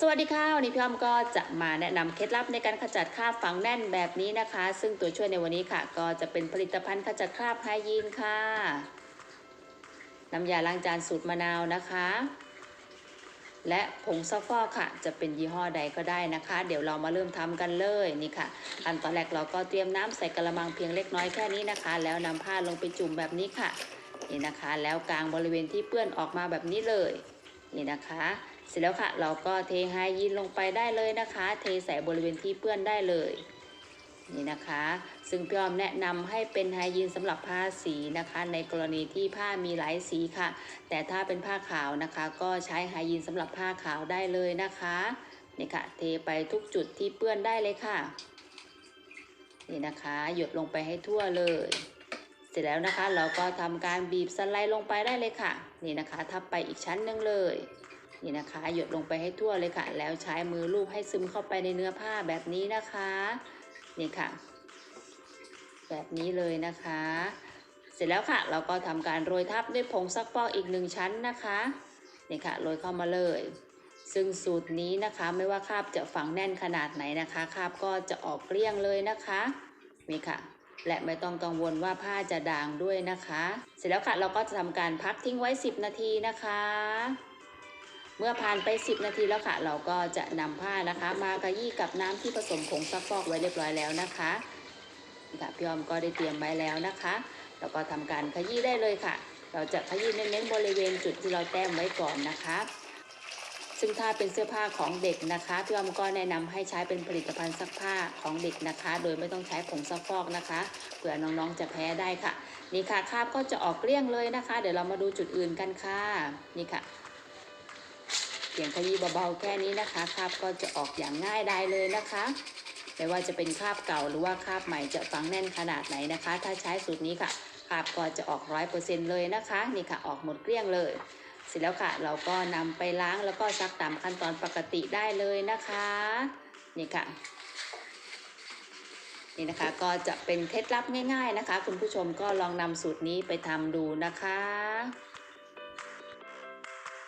สวัสดีค่ะวันนี้พี่อ้อมก็จะมาแนะนำเคล็ดลับในการขจัดคราบฝังแน่นแบบนี้นะคะ ซึ่งตัวช่วยในวันนี้ค่ะ ก็จะเป็นผลิตภัณฑ์ขจัดคราบไฮยีนค่ะ น้ำยาล้างจานสูตรมะนาวนะคะ และผงซักฟอกค่ะ จะเป็นยี่ห้อใดก็ได้นะคะ เดี๋ยวเรามาเริ่มทำกันเลยนี่ค่ะอันตอนแรกเราก็เตรียมน้ำใส่กระมังเพียงเล็กน้อยแค่นี้นะคะ แล้วนำผ้าลงไปจุ่มแบบนี้ค่ะนี่นะคะ แล้วกางบริเวณที่เปื้อนออกมาแบบนี้เลยนี่นะคะ เสร็จแล้วค่ะ เราก็เทไฮยีนลงไปได้เลยนะคะ เทใส่บริเวณที่เปื้อนได้เลยนี่นะคะ ซึ่งพี่อ้อมแนะนำให้เป็นไฮยีนสำหรับผ้าสีนะคะ ในกรณีที่ผ้ามีหลายสีค่ะ แต่ถ้าเป็นผ้าขาวนะคะ ก็ใช้ไฮยีนสำหรับผ้าขาวได้เลยนะคะนี่ค่ะ เทไปทุกจุดที่เปื้อนได้เลยค่ะนี่นะคะ หยดลงไปให้ทั่วเลย เสร็จแล้วนะคะ เราก็ทำการบีบสไลด์ลงไปได้เลยค่ะ นี่นะคะ ทับไปอีกชั้นหนึ่งเลย นี่นะคะ หยดลงไปให้ทั่วเลยค่ะ แล้วใช้มือลูบให้ซึมเข้าไปในเนื้อผ้าแบบนี้นะคะ นี่ค่ะ แบบนี้เลยนะคะ เสร็จแล้วค่ะ เราก็ทำการโรยทับด้วยผงซักฟอกอีกหนึ่งชั้นนะคะ นี่ค่ะ โรยเข้ามาเลย ซึ่งสูตรนี้นะคะไม่ว่าคราบจะฝังแน่นขนาดไหนนะคะคราบก็จะออกเกลี้ยงเลยนะคะ นี่ค่ะและไม่ต้องกังวลว่าผ้าจะด่างด้วยนะคะ เสร็จแล้วค่ะเราก็จะทำการพักทิ้งไว้ 10 นาทีนะคะ เมื่อผ่านไป 10 นาทีแล้วค่ะ เราก็จะนำผ้านะคะ มากระยี่กับน้ำที่ผสมผงซักฟอกไว้เรียบร้อยแล้วนะคะนี่ค่ะพี่ออมก็ได้เตรียมไว้แล้วนะคะแล้วก็ทำการขยี้ได้เลยค่ะ เราจะขยี้เน้นๆบริเวณจุดที่เราแต้มไว้ก่อนนะคะซึ่งถ้าเป็นเสื้อผ้าของเด็กนะคะพี่ออมก็แนะนำให้ใช้เป็นผลิตภัณฑ์ซักผ้าของเด็กนะคะ โดยไม่ต้องใช้ผงซักฟอกนะคะเผื่อน้องๆจะแพ้ได้ค่ะ นี่ค่ะคราบก็จะออกเกลี้ยงเลยนะคะ เดี๋ยวเรามาดูจุดอื่นกันค่ะนี่ค่ะ เพียงขยี้เบาๆแค่นี้นะคะคราบก็จะออกอย่างง่ายได้เลยนะคะไม่ว่าจะเป็นคราบเก่าหรือว่าคราบใหม่จะฝังแน่นขนาดไหนนะคะ ถ้าใช้สูตรนี้ค่ะคราบก็จะออกร้อยเปอร์เซ็นต์เลยนะคะนี่ค่ะออกหมดเกลี้ยงเลย เสร็จแล้วค่ะเราก็นำไปล้างแล้วก็ซักตามขั้นตอนปกติได้เลยนะคะนี่ค่ะนี่นะคะก็จะเป็นเคล็ดลับง่าย ๆนะคะ คุณผู้ชมก็ลองนำสูตรนี้ไปทำดูนะคะ